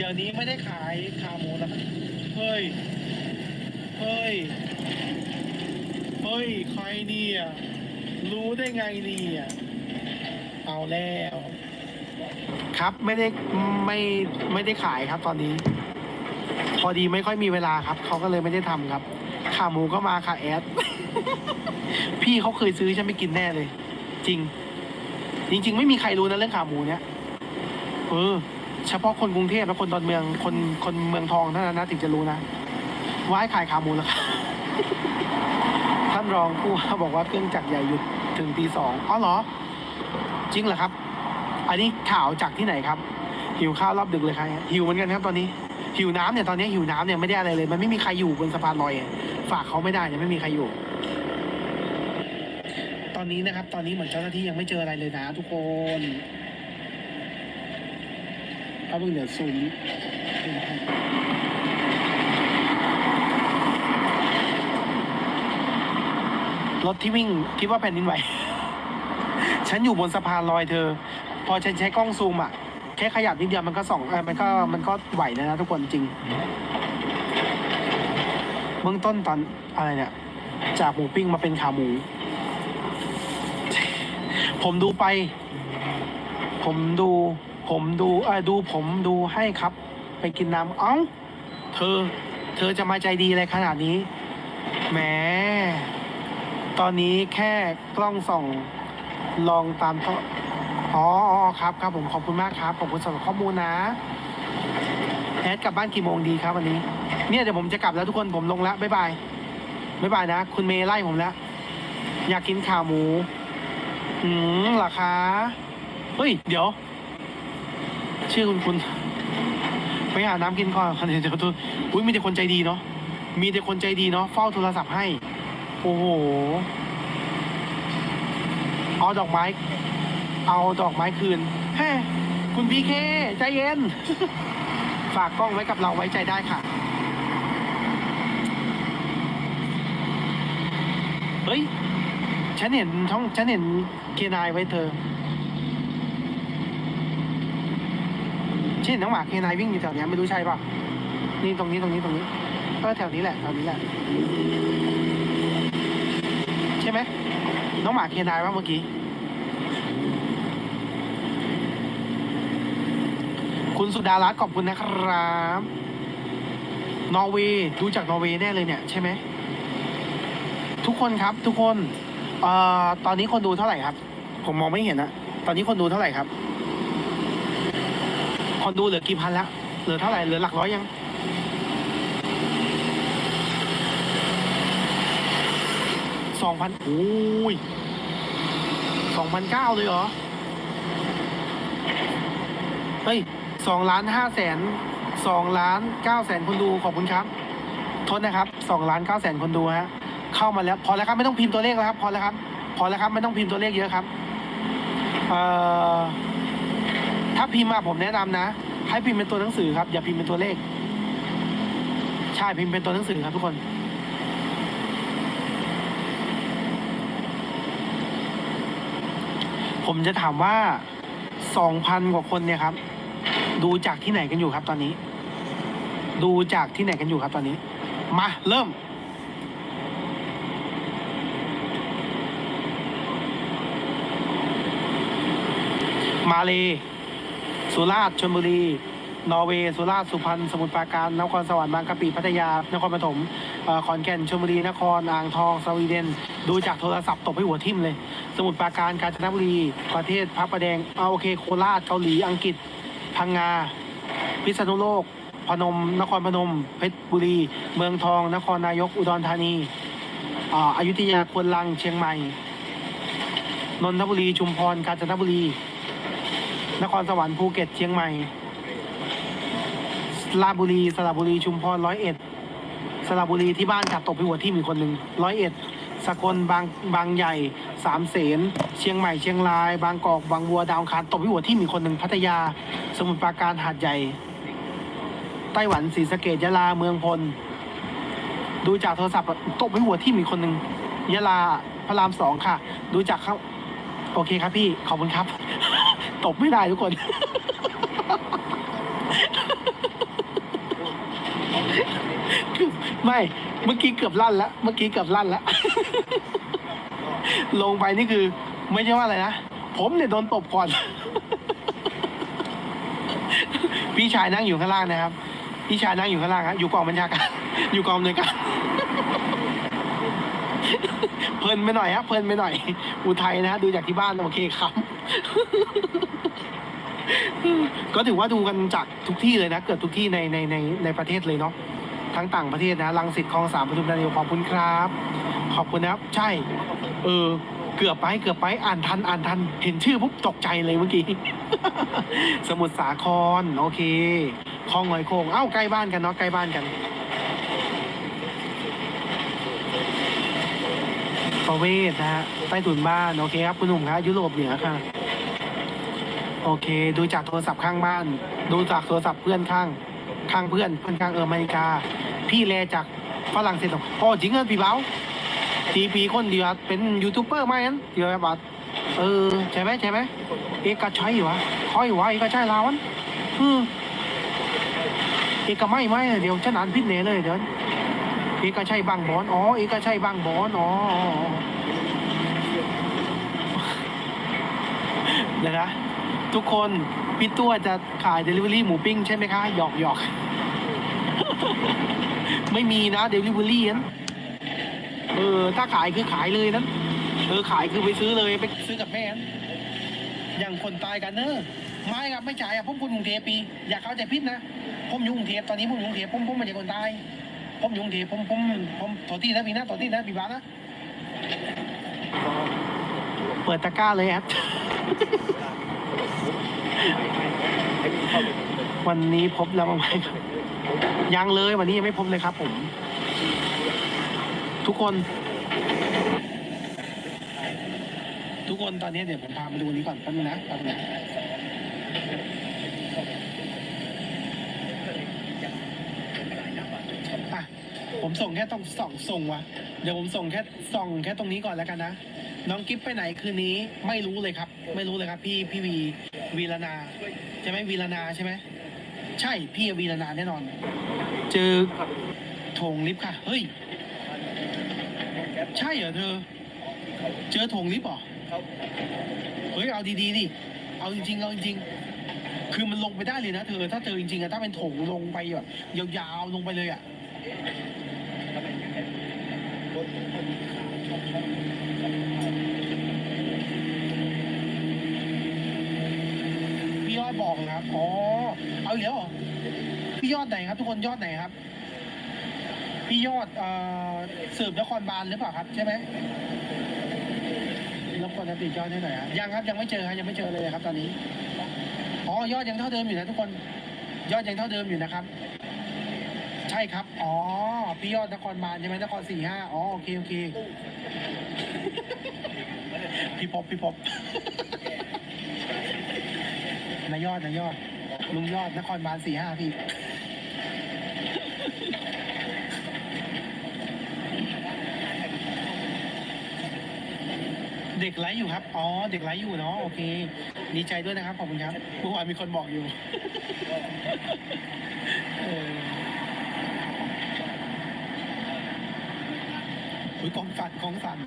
เดี๋ยวนี้ไม่ได้ขายขาหมูแล้วเฮ้ย เฮ้ย เฮ้ย ใครเนี่ย รู้ได้ไงเนี่ยเอาแล้ว ครับไม่ได้ไม่ไม่ได้ขายครับตอนนี้ พอดีไม่ค่อยมีเวลาครับ เขาก็เลยไม่ได้ทำครับ ขาหมูก็มาค่ะแอด พี่เขาเคยซื้อฉันไม่กินแน่เลย จริง จริง ๆ ไม่มีใครรู้นะเรื่องขาหมูเนี้ยเออ เฉพาะคนกรุงเทพและคนดอนเมืองคนคนเมืองทองเท่านั้นนะถึงจะรู้นะว่าให้ขายขาหมูแล้วครับท่านรองผู้ว่าบอกว่าเครื่องจักรใหญ่หยุดถึงตีสองอ๋อเหรอ จริงเหรอครับ อันนี้ข่าวจากที่ไหนครับ หิวข้าวรอบดึกเลยครับหิวเหมือนกันครับตอนนี้ หิวน้ำเนี่ยตอนนี้หิวน้ำเนี่ยไม่ได้อะไรเลย มันไม่มีใครอยู่บนสะพานลอยฝากเขาไม่ได้เนี่ยไม่มีใครอยู่ ตอนนี้นะครับ ตอนนี้เหมือนเจ้าหน้าที่ยังไม่เจออะไรเลยนะ ทุกคน เอาเพิ่งมดูนะครับรถที่วิ่งคิดว่าแผ่นดินไหว ฉันอยู่บนสะพานลอยเธอ พอฉันใช้กล้องซูมอะแค่ขยับนิดเดียวมันก็ส่องเออมันก็มันก็ไหวแล้วนะทุกคนจริง เบื้องต้นตอนอะไรเนี่ย จากหมูปิ้งมาเป็นขาหมู ผมดูไป ผมดู ผมดูเออดูผมดูให้ครับ ไปกินน้ำเอ้า เธอ เธอจะมาใจดีอะไรขนาดนี้แหมตอนนี้แค่กล้องส่องลองตามท่ออ๋ออ๋อครับครับผมขอบคุณมากครับขอบคุณสำหรับข้อมูลนะแอดกลับบ้านกี่โมงดีครับวันนี้ เนี่ยเดี๋ยวผมจะกลับแล้วทุกคนผมลงแล้วบ๊ายบายบ๊ายบายนะ คุณเมย์ไล่ผมแล้วอยากกินขาหมู อืมหรอคะเฮ้ย เดี๋ยว ชื่อคุณคุณไปหาน้ำกินก่อนเดี๋ยวเดี๋ยวตัวอุ้ยมีแต่คนใจดีเนาะมีแต่คนใจดีเนาะเฝ้าโทรศัพท์ให้ โอ้โหเอาดอกไม้ เอาดอกไม้คืนแฮ่คุณพีเคใจเย็น ฝากกล้องไว้กับเราไว้ใจได้ค่ะ เฮ้ย ฉันเห็นช่องฉันเห็นเคนายไว้เธอ ฉันเห็นน้องหมาเคนายวิ่งอยู่แถวเนี้ยไม่รู้ใช่ป่ะนี่ตรงนี้ตรงนี้ตรงนี้ก็แถวนี้แหละแถวนี้แหละ ใช่ไหมน้องหมาเคนายว่าเมื่อกี้ คุณสุดารัตน์ขอบคุณนะครับ นอร์เวย์ดูจากนอร์เวย์แน่เลยเนี่ยใช่ไหมทุกคนครับทุกคนเอ่อตอนนี้คนดูเท่าไหร่ครับ ผมมองไม่เห็นนะตอนนี้คนดูเท่าไหร่ครับ คนดูเหลือกี่พันแล้ว เหลือเท่าไหร่ เหลือหลักร้อยยัง สองพันโอ้ยสองพันเก้าเลยเหรอ เฮ้ยสองล้านห้าแสนสองล้านเก้าแสนคนดูขอบคุณครับ โทษนะครับสองล้านเก้าแสนคนดูฮะ เข้ามาแล้ว พอแล้วครับไม่ต้องพิมพ์ตัวเลขแล้วครับ พอแล้วครับ พอแล้วครับไม่ต้องพิมพ์ตัวเลขเยอะครับ เอ่อ ถ้าพิมพ์มาผมแนะนำนะ ให้พิมพ์เป็นตัวหนังสือครับ อย่าพิมพ์เป็นตัวเลข ใช่พิมพ์เป็นตัวหนังสือครับทุกคน ผมจะถามว่าสองพันกว่าคนเนี่ยครับ ดูจากที่ไหนกันอยู่ครับตอนนี้ ดูจากที่ไหนกันอยู่ครับตอนนี้ มาเริ่มมาเลย สุราษฎร์ชลบุรี นอร์เวย์ สุราษฎร์สุพรรณสมุทรปราการนครสวรรค์บางกะปิพัทยานครปฐมขอนแก่นชลบุรีนครอ่างทองสวีเดน ดูจากโทรศัพท์ตบให้หัวทิ่มเลย สมุทรปราการกาญจนบุรี ประเทศพระประแดงเอาโอเคโคราชเกาหลีอังกฤษ พังงา พิษณุโลก พนม นครพนม เพชรบุรี เมืองทอง นครนายกอุดรธานีอาอยุธยาควนลังเชียงใหม่นนทบุรีชุมพรกาญจนบุรี นครสวรรค์ภูเก็ตเชียงใหม่ราบุรีสระบุรีชุมพรร้อยเอ็ดสระบุรีที่บ้านจัดตบไปหัวที่มีคนหนึ่งร้อยเอ็ดสกลบางบางใหญ่สามเสนเชียงใหม่เชียงราย บางกอกบางบัวดาวคารตบไปหัวที่มีคนหนึ่งพัทยา สมุทรปราการหาดใหญ่ ไต้หวันศรีสะเกดยะลาเมืองพล ดูจากโทรศัพท์ตบไปหัวที่มีคนหนึ่งยะลาพระรามสองค่ะ ดูจากเขาโอเคครับพี่ขอบคุณครับ ตบไม่ได้ทุกคน ไม่ เมื่อกี้เกือบลั่นแล้วเมื่อกี้เกือบลั่นแล้ว ลงไปนี่คือ ไม่ใช่ว่าอะไรนะ ผมเนี่ยโดนตบก่อน พี่ชายนั่งอยู่ข้างล่างนะครับ พี่ชายนั่งอยู่ข้างล่างครับอยู่กองบัญชาการ อยู่กองเลยกันเพลินไปหน่อยฮะเพลินไปหน่อย อุทัยนะ ดูจากที่บ้านโอเคครับ ก็ถือว่าดูกันจากทุกที่เลยนะ เกือบทุกที่ในในในในประเทศเลยเนาะทั้งต่างประเทศนะลังสิตคลองสามปทุมธานีขอบคุณครับ ขอบคุณนะครับใช่ เออ เกือบไปเกือบไปอ่านทันอ่านทัน เห็นชื่อปุ๊บตกใจเลยเมื่อกี้ สมุทรสาครโอเคคลองหอยโขงเอ้าใกล้บ้านกันเนาะใกล้บ้านกันประเวศนะฮะใต้ถุนบ้าน โอเคครับ คุณหนุ่มครับยุโรปเหนือค่ะ โอเค ดูจากโทรศัพท์ข้างบ้าน ดูจากโทรศัพท์เพื่อนข้าง ข้างเพื่อนเพื่อนข้างเอออเมริกา พี่แลจากฝรั่งเศสบอกโอ้จริงเหรอพี่เบ้าทีปีคนเดียวเป็นยูทูบเบอร์ไหมนั้นเดียวแบบเออใช่ไหมใช่ไหมเอกชัยวะคอยวะเอกชัยลาวันอืมเอกไม่ไหมเดี๋ยวฉันอ่านพิษเนเลยเดี๋ยวเอกชัยบางบอนอ๋อเอกชัยบางบอนอ๋ออ๋ออ๋อเดี๋ยวนะ ทุกคนพี่ตัวจะขายเดลิเวอรี่หมูปิ้งใช่ไหมคะหยอกหยอกไม่มีนะเดลิเวอรี่นั้นเออถ้าขายคือขายเลยนั้นเออขายคือไปซื้อเลยไปซื้อกับแม่นั้นอย่างคนตายกันเนอะไม่ครับไม่จ่ายอะผมคนกรุงเทพปี อย่าเข้าใจผิดนะผมอยู่กรุงเทพตอนนี้ผมอยู่กรุงเทพผมผมไม่ใช่คนตายผมอยู่กรุงเทพผมผมผมถอที่นะพี่นะถอที่นะพี่บ้านะเปิดตะกร้าเลยครับ วันนี้พบแล้วมั้งไหมยังเลยวันนี้ยังไม่พบเลยครับ ผม ทุกคน ทุกคนตอนนี้เดี๋ยวผมพามาดูนี้ก่อนแป๊บนึงนะแป๊บนึงนะอะผมส่งแค่ต้องส่องส่งวะเดี๋ยวผมส่งแค่ส่องแค่ตรงนี้ก่อนแล้วกันนะ น้องกิฟไปไหนคืนนี้ไม่รู้เลยครับ ไม่รู้เลยครับ พี่พี่วี วีรนาใช่ไหมวีรนาใช่ไหมใช่พี่วีรนาแน่นอน เจอโถงลิฟต์ค่ะ เฮ้ย ใช่เหรอเธอ เจอโถงลิฟต์เหรอเฮ้ยเอาดีๆดิเอาจริงๆเอาจริงๆคือมันลงไปได้เลยนะเธอ ถ้าเจอจริงๆอะถ้าเป็นโถงลงไปแบบยาวๆลงไปเลยอะ อ๋อ เอาอีกแล้วเหรอพี่ยอดไหนครับ ทุกคนยอดไหนครับ พี่ยอดเอ่อสืบนครบาลหรือเปล่าครับ ใช่ไหมรบกวนจะติดยอดให้หน่อยครับยังครับยังไม่เจอครับยังไม่เจอเลยครับ ตอนนี้อ๋อยอดยังเท่าเดิมอยู่นะทุกคน ยอดยังเท่าเดิมอยู่นะครับ ใช่ครับ อ๋อ พี่ยอดนครบาลใช่ไหมนครสี่ห้าอ๋อโอเคโอเค พี่พบพี่พบ นายยอดนายยอด ลุงยอดนครบาลสี่ห้าพี่เด็กไลฟ์อยู่ครับ อ๋อ เด็กไลฟ์อยู่เนาะ โอเค ดีใจด้วยนะครับ ขอบคุณครับเมื่อวานมีคนบอกอยู่เอออุ้ยกองสั่นกองสั่น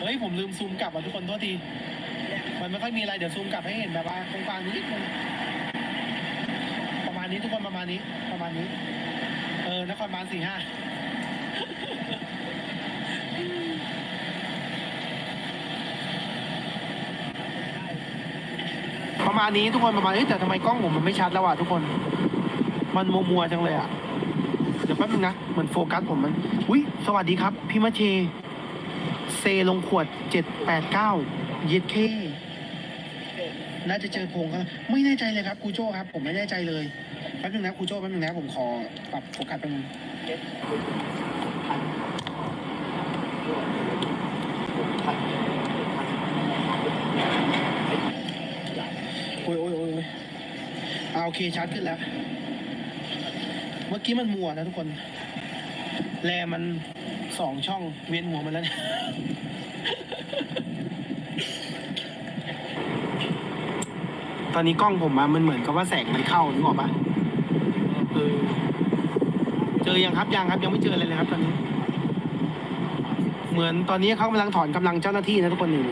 เฮ้ย ผมลืมซูมกลับอะทุกคนโทษที มันไม่ค่อยมีอะไรเดี๋ยวซูมกลับให้เห็นแบบว่าตรงกลางนิดนึงประมาณนี้ทุกคนประมาณนี้ ประมาณนี้ เออนครบาลสี่ห้าประมาณนี้ทุกคนประมาณนี้แต่ทำไมกล้องผมมันไม่ชัดแล้วอะทุกคน มันมัวมัวจังเลยอะ เดี๋ยวแป๊บนึงนะเหมือนโฟกัสผมมันอุ้ยสวัสดีครับ พี่มาเช เซลงขวดเจ็ดแปดเก้าเย็ดเค น่าจะเจอโพงครับไม่แน่ใจเลยครับครูโจ้ครับ ผมไม่แน่ใจเลยแป๊บนึงนะครูโจ้แป๊บนึงนะผมขอปรับโฟกัสแป๊บนึงโอ้ยโอ้ยโอ้ยโอ้ยอ่าโอเคชัดขึ้นแล้ว เมื่อกี้มันมัวนะทุกคน แลมันสองช่องเวียนหัวมันแล้วเนี่ย ตอนนี้กล้องผมอะมันเหมือนกับว่าแสงมันเข้านึกออกปะเออเจอยังครับยังครับ ยังไม่เจออะไรเลยครับ ตอนนี้ เหมือนตอนนี้เขากำลังถอนกำลังเจ้าหน้าที่นะทุกคนหนี่ง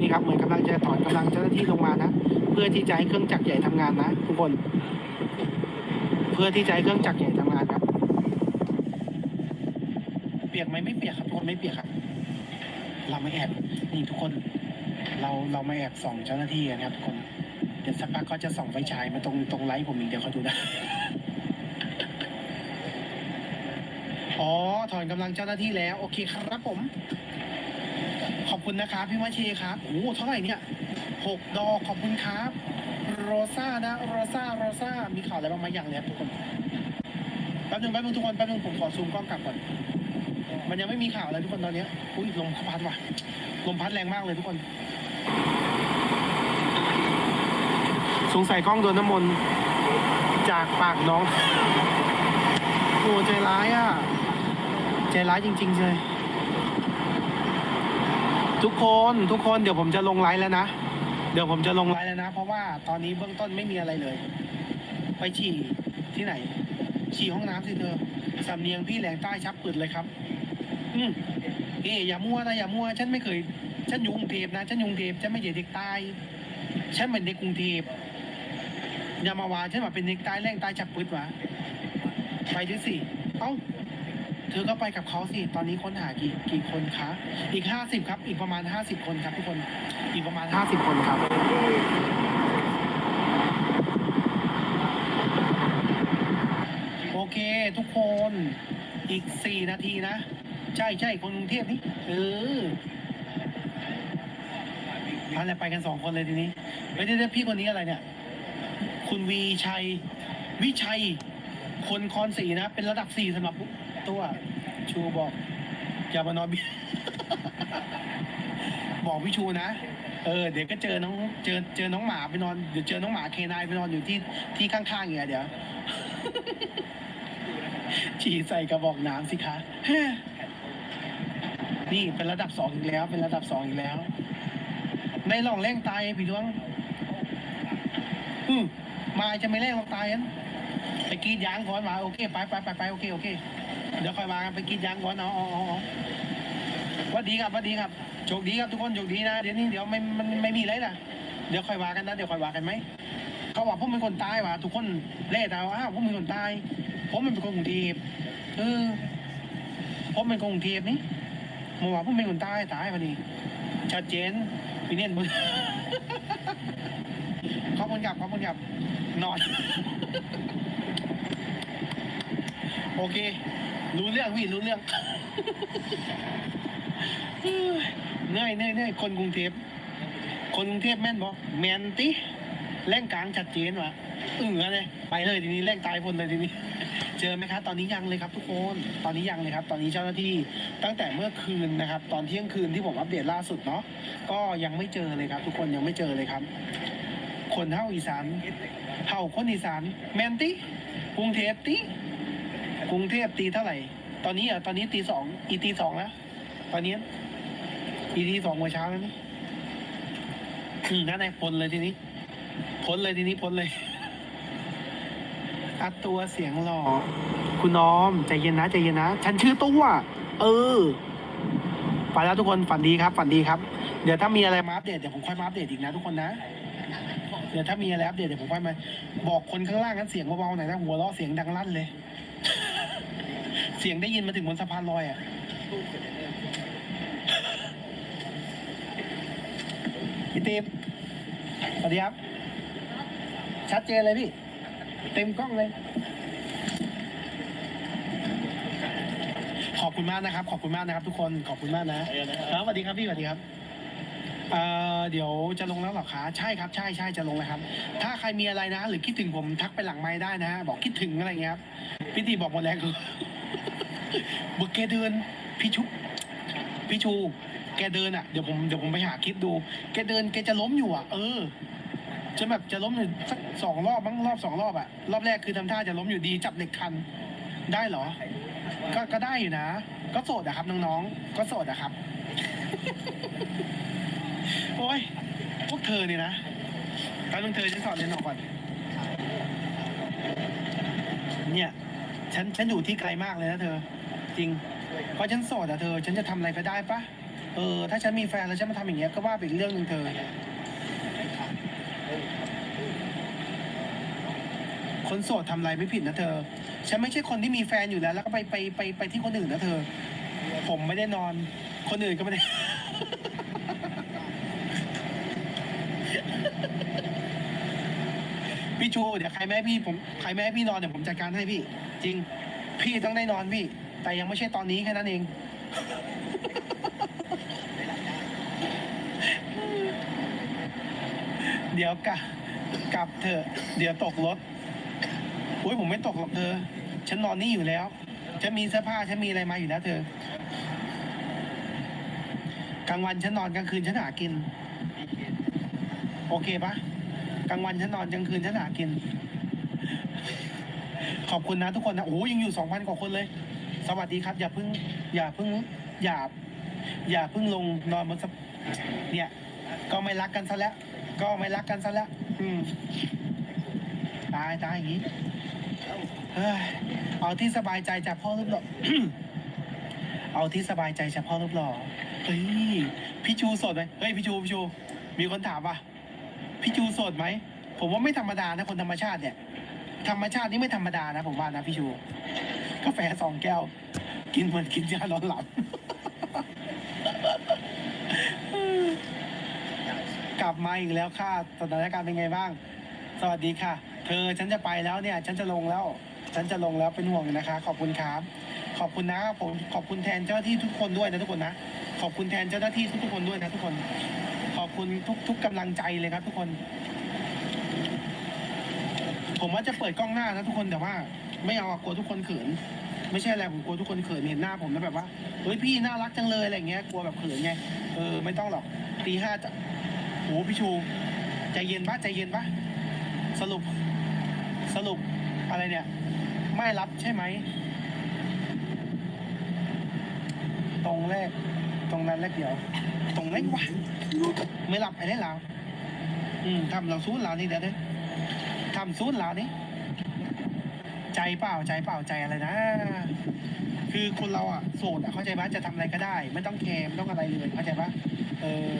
นี่ครับเหมือนกำลังจะถอนกำลังเจ้าหน้าที่ลงมานะเพื่อที่จะให้เครื่องจักรใหญ่ทำงานนะทุกคน เพื่อที่จะให้เครื่องจักรใหญ่ทำงานครับ เปียกไหมไม่เปียกครับทุกคนไม่เปียกครับ เราไม่แอบนี่ทุกคน เราเราไม่แอบส่องเจ้าหน้าที่กันครับทุกคนเดี๋ยวสักพักก็จะส่องไฟฉายมาตรงตรงไลฟ์ผมอีกเดี๋ยวเขาดูนะอ๋อถอนกำลังเจ้าหน้าที่แล้ว โอเคครับผม ขอบคุณนะครับพี่มาเชครับโอ้เท่าไหร่เนี่ยหกดอกขอบคุณครับโรซ่านะโรซ่าโรซ่ามีข่าวอะไรบ้างไหมอย่างเลยครับทุกคนแป๊บนึงแป๊บนึงทุกคนแป๊บนึงผมขอซูมกล้องกลับก่อนมันยังไม่มีข่าวอะไรทุกคนตอนเนี้ยอุ้ยลมพัดว่ะลมพัดแรงมากเลยทุกคน สงสัยกล้องโดนน้ำมนต์จากปากน้อง โอ้ใจร้ายอะ ใจร้ายจริง ๆ เลย ทุกคนทุกคนเดี๋ยวผมจะลงไลฟ์แล้วนะ เดี๋ยวผมจะลงไลฟ์แล้วนะ เพราะว่าตอนนี้เบื้องต้นไม่มีอะไรเลย ไปฉี่ที่ไหน ฉี่ห้องน้ำสิเธอสำเนียงพี่แหลงใต้ชับปืดเลยครับ อืมเอ๊อย่ามั่วนะอย่ามั่ว ฉันไม่เคย ฉันอยู่กรุงเทพนะ ฉันอยู่กรุงเทพฉันไม่ใช่เด็กใต้ฉันเป็นเด็กกรุงเทพ อย่ามาว่าฉันว่าเป็นเด็กใต้แรงใต้ชับปืดวะไปด้วยสิ เอ้า เธอก็ไปกับเขาสิ ตอนนี้ค้นหากี่กี่คนคะ อีกห้าสิบครับ อีกประมาณห้าสิบคนครับทุกคน อีกประมาณห้าสิบคนครับ โอเค ทุกคน อีกสี่นาทีนะ ใช่ใช่คนกรุงเทพนี่ เอออะไรไปกันสองคนเลยทีนี้ไม่ได้เรียกพี่คนนี้อะไรเนี่ย คุณวีชัย วิชัย คนคอนสีนะ เป็นระดับสี่สำหรับตัว ชูบอกอย่ามานอนบิ บอกพี่ชูนะ เออ เดี๋ยวก็เจอน้อง เจอเจอน้องหมาไปนอนเดี๋ยวเจอน้องหมาเคนายไปนอนอยู่ที่ที่ข้างๆอย่างเงี้ยเดี๋ยว ฉี่ใส่กระบอกน้ำสิคะนี่เป็นระดับสองอีกแล้ว เป็นระดับสองอีกแล้ว ในหล่องแรงตายพี่ดวง อืม มาจะไม่แรงหรอกตายอันไปกรีดยางก่อนมาโอเคไปไปไปไปโอเคโอเคเดี๋ยวค่อยมากันไปกรีดยางก่อนเอาเอาเอาเอาหวัดดีครับวัดดีครับโชคดีครับทุกคนโชคดีนะเดี๋ยวนี้เดี๋ยวไม่มันไม่มีอะไรนะเดี๋ยวค่อยว่ากันนะเดี๋ยวค่อยว่ากันไหมเขาว่าผมเป็นคนตายว่ะทุกคนเล่แต่ว่าอ้าวผมเป็นคนตายผมเป็นคนกรุงเทพเออผมเป็นคนกรุงเทพนี่เมื่อวาผมเป็นคนตายตายพอดีชัดเจนพี่เนียนบุญ ขอบคุณครับขอบคุณครับนอน โอเค รู้เรื่องพี่รู้เรื่องเหนื่อยเหนื่อยเหนื่อยคนกรุงเทพคนกรุงเทพแม่นบ่แมนติแร่งกลางชัดเจนวะเออเลยไปเลยทีนี้แร่งตายพนเลยทีนี้ เจอไหมครับตอนนี้ยังเลยครับทุกคนตอนนี้ยังเลยครับ ตอนนี้เจ้าหน้าที่ตั้งแต่เมื่อคืนนะครับ ตอนเที่ยงคืนที่ผมอัปเดตล่าสุดเนาะก็ยังไม่เจอเลยครับ ทุกคนยังไม่เจอเลยครับ คนเท่าอีสานเท่าคนอีสานแมนติกรุงเทพติกรุงเทพตีเท่าไหร่ ตอนนี้อะตอนนี้ตีสองอีตีสองแล้วตอนนี้อีตีสองเมื่อเช้าแล้วนี่อืมนั่นไงพ้นเลยทีนี้พ้นเลยทีนี้พ้นเลยอัดตัวเสียงหล่อคุณน้อมใจเย็นนะใจเย็นนะ ฉันชื่อตัวเออไปแล้วทุกคนฝันดีครับ ฝันดีครับ เดี๋ยวถ้ามีอะไรมาอัปเดตเดี๋ยวผมค่อยมาอัปเดตอีกนะทุกคนนะ เดี๋ยวถ้ามีอะไรอัปเดตเดี๋ยวผมค่อยมา บอกคนข้างล่างกันเสียงเบาๆหน่อยนะหัวเราะเสียงดังลั่นเลย เสียงได้ยินมาถึงบนสะพานลอยอะพี่เต็มสวัสดีครับ ชัดเจนเลยพี่ เต็มกล้องเลย ขอบคุณมากนะครับ ขอบคุณมากนะครับ ทุกคน ขอบคุณมากนะครับสวัสดีครับพี่สวัสดีครับ เอ่อเดี๋ยวจะลงแล้วเหรอคะใช่ครับ ใช่ใช่จะลงแล้วครับ ถ้าใครมีอะไรนะ หรือคิดถึงผมทักไปหลังไม้ได้นะ บอกคิดถึงอะไรเงี้ยครับพี่ตีบอกหมดแล้วคือบึกแกเดินพี่ชุบพี่ชู แกเดินอะเดี๋ยวผมเดี๋ยวผมไปหาคลิปดู แกเดินแกจะล้มอยู่อะ เออ จะแบบจะล้มอยู่สักสองรอบมั้งรอบสองรอบอะรอบแรกคือทำท่าจะล้มอยู่ดีจับเหล็กคัน ได้เหรอ ก็ก็ได้อยู่นะ ก็โสดอะครับน้องๆ ก็โสดอะครับ โอ้ยพวกเธอเนี่ยนะตอนนึงเธอฉันสอนเรียนออกก่อนเนี่ยฉันฉันอยู่ที่ไกลมากเลยนะเธอ จริง เพราะฉันโสดอะเธอ ฉันจะทำอะไรก็ได้ปะเออ ถ้าฉันมีแฟนแล้วฉันมาทำอย่างเงี้ยก็ว่าไปอีกเรื่องหนึ่งเธอ คนโสดทำอะไรไม่ผิดนะเธอ ฉันไม่ใช่คนที่มีแฟนอยู่แล้ว แล้วก็ไปไปไปไปที่คนอื่นนะเธอ ผมไม่ได้นอน คนอื่นก็ไม่ได้ พี่ชูเดี๋ยวใครแม่พี่ผมใครแม่ให้พี่นอนเดี๋ยวผมจัดการให้พี่ จริง พี่ต้องได้นอนพี่ แต่ยังไม่ใช่ตอนนี้แค่นั้นเองเดี๋ยวกลับกลับเถอะเดี๋ยวตกรถโอ้ยผมไม่ตกหรอกเธอ ฉันนอนนี่อยู่แล้วฉันมีเสื้อผ้าฉันมีอะไรมาอยู่แล้วเธอกลางวันฉันนอนกลางคืนฉันหากิน โอเคปะ กลางวันฉันนอนกลางคืนฉันหากิน ขอบคุณนะทุกคนนะโอ้ยยังอยู่สองพันกว่าคนเลย สวัสดีครับ อย่าเพิ่ง อย่าเพิ่งอย่า อย่าเพิ่งลงนอนบนสะเนี่ย ก็ไม่รักกันซะแล้ว ก็ไม่รักกันซะแล้ว อืมตายตายอย่างนี้เฮ้ยเอาที่สบายใจจากพ่อรูปหล่อ เอาที่สบายใจจากพ่อรูปหล่อเฮ้ยพี่ชูสดไหมเฮ้ยพี่ชูพี่ชู มีคนถามว่ะ พี่จูโสดไหม ผมว่าไม่ธรรมดานะคนธรรมชาติเนี่ย ธรรมชาตินี่ไม่ธรรมดานะผมว่านะพี่ชู กาแฟสองแก้ว กินเหมือนกินยานอนหลับ กลับมาอีกแล้วค่ะสถานการณ์เป็นไงบ้าง สวัสดีค่ะ เธอฉันจะไปแล้วเนี่ย ฉันจะลงแล้ว ฉันจะลงแล้วเป็นห่วงนะคะ ขอบคุณครับขอบคุณนะผมขอบคุณแทนเจ้าหน้าที่ทุกคนด้วยนะทุกคนนะขอบคุณแทนเจ้าหน้าที่ทุกๆคนด้วยนะทุกคน คุณทุกทุกกำลังใจเลยครับ ทุกคน ผมว่าจะเปิดกล้องหน้านะทุกคนแต่ว่า ไม่เอาอะกลัวทุกคนเขิน ไม่ใช่อะไรผมกลัวทุกคนเขินเห็นหน้าผมแล้วแบบว่าเฮ้ยพี่น่ารักจังเลยอะไรเงี้ยกลัวแบบเขินไงเออไม่ต้องหรอกตีห้าจะโหพี่ชูใจเย็นปะใจเย็นปะสรุป สรุปอะไรเนี่ย ไม่รับใช่ไหมตรงแรก ตรงนั้นแรกเดียว ตรงไหนวะไม่หลับไอ้ได้แล้วอืมทำเราซูนเรานี่เดี๋ยวนี้ทำซูนเรานี่ใจเปล่าใจเปล่าใจอะไรนะ คือคนเราอะโสดอะเข้าใจปะจะทำอะไรก็ได้ ไม่ต้องแคร์ไม่ต้องอะไรเลยเข้าใจปะเออ